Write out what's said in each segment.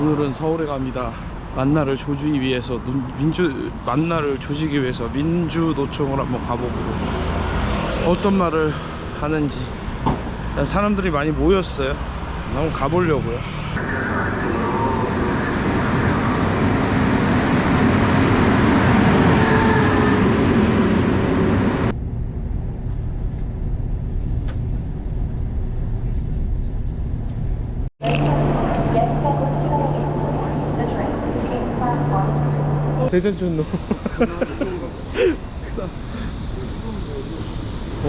오늘은 서울에 갑니다. 만나를 조지기 위해서 눈- 민주 만나를 조지기 위해서 민주노총을 한번 가보고 어떤 말을 하는지 사람들이 많이 모였어요. 한번 가보려고요. 대전촌로. 어,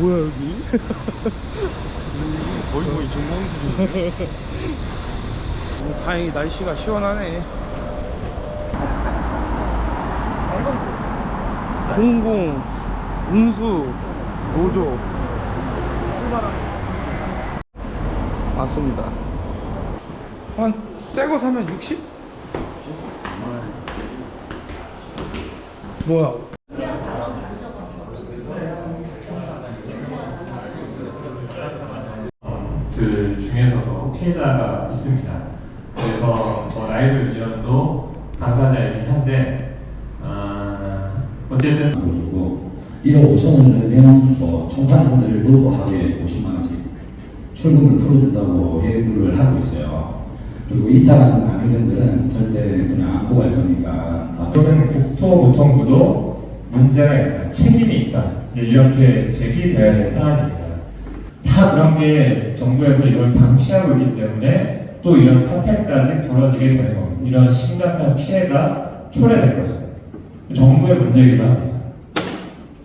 뭐야 여기? 거의 뭐 정광수지 어, 다행히 날씨가 시원하네. 공공, 운수, 노조. 맞습니다. 한 새 거 사면 60? 뭐야? 그 중에서도 피해자가 있습니다. 그래서 뭐 라이브 위원도 당사자이긴 한데 어, 어쨌든 보여주고 1억 5천 원을 내면 뭐 총판분들도 하루에 50만 원씩 출금을 풀어준다고 해부를 하고 있어요. 그리고 이탈한 강의점들은 절대 그냥 안고 갈 거니까 다 이것은 국토교통부도 문제가 있다, 책임이 있다 이제 이렇게 제기되어야 될 사안입니다. 다 그런 게 정부에서 이걸 방치하고 있기 때문에 또 이런 사태까지 벌어지게 되는 겁니다. 이런 심각한 피해가 초래된 거죠. 정부의 문제이기도 합니다.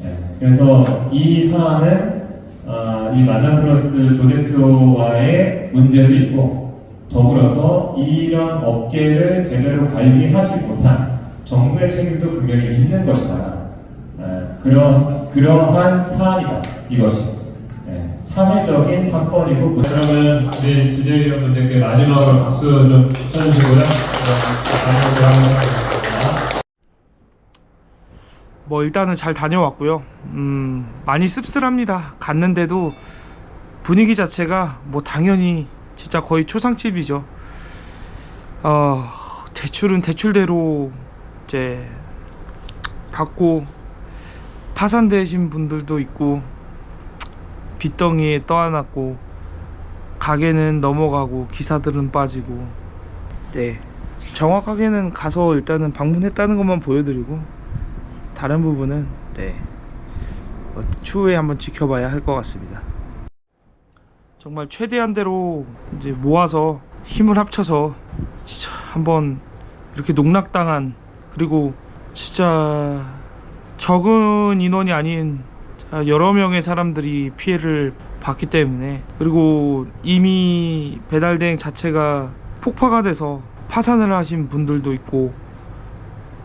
예, 그래서 이 사안은 아, 이 만남 플러스 조 대표와의 문제도 있고 더불어서 이런 업계를 제대로 관리하지 못한 정부의 책임도 분명히 있는 것이다. 예, 그러, 그러한 사안이다. 이것이. 예, 사회적인 사건이고 문- 그러면 우리 비대위원분들께 마지막으로 박수 좀 쳐주시고요. 하겠습니다. 뭐 일단은 잘 다녀왔고요. 음, 많이 씁쓸합니다. 갔는데도 분위기 자체가 뭐 당연히 진짜 거의 초상집이죠. 어, 대출은 대출대로 이제 받고 파산되신 분들도 있고 빚덩이에 떠안았고 가게는 넘어가고 기사들은 빠지고 네 정확하게는 가서 일단은 방문했다는 것만 보여드리고 다른 부분은 네 어, 추후에 한번 지켜봐야 할 것 같습니다. 정말 최대한대로 이제 모아서 힘을 합쳐서 진짜 한번 이렇게 농락당한 그리고 진짜 적은 인원이 아닌 자, 여러 명의 사람들이 피해를 봤기 때문에 그리고 이미 배달 대행 자체가 폭파가 돼서 파산을 하신 분들도 있고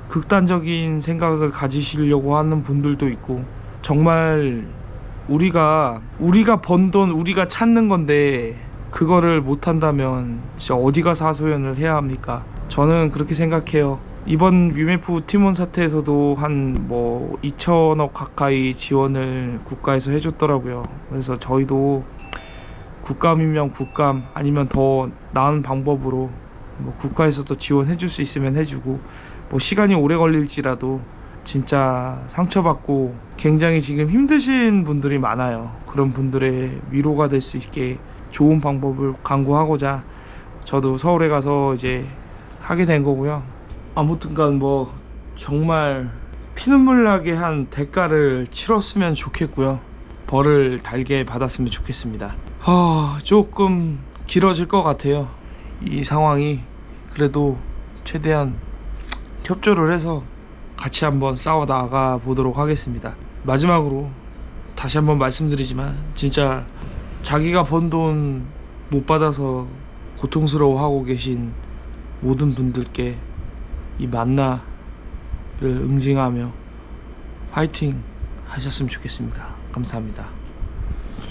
극단적인 생각을 가지시려고 하는 분들도 있고 정말 우리가 우리가 번 돈 우리가 찾는 건데 그거를 못 한다면 진짜 어디 가서 하소연을 해야 합니까? 저는 그렇게 생각해요. 이번 위메프 팀원 사태에서도 한 뭐 2천억 가까이 지원을 국가에서 해줬더라고요. 그래서 저희도 국감이면 국감 아니면 더 나은 방법으로 뭐 국가에서도 지원해줄 수 있으면 해주고 뭐 시간이 오래 걸릴지라도 진짜 상처받고 굉장히 지금 힘드신 분들이 많아요. 그런 분들의 위로가 될 수 있게 좋은 방법을 강구하고자 저도 서울에 가서 이제 하게 된 거고요. 아무튼간 뭐 정말 피눈물 나게 한 대가를 치렀으면 좋겠고요. 벌을 달게 받았으면 좋겠습니다. 아, 조금 길어질 것 같아요. 이 상황이 그래도 최대한 협조를 해서 같이 한번 싸워 나가 보도록 하겠습니다. 마지막으로 다시 한번 말씀드리지만 진짜 자기가 번 돈 못 받아서 고통스러워하고 계신 모든 분들께 이 만나를 응징하며 파이팅 하셨으면 좋겠습니다. 감사합니다.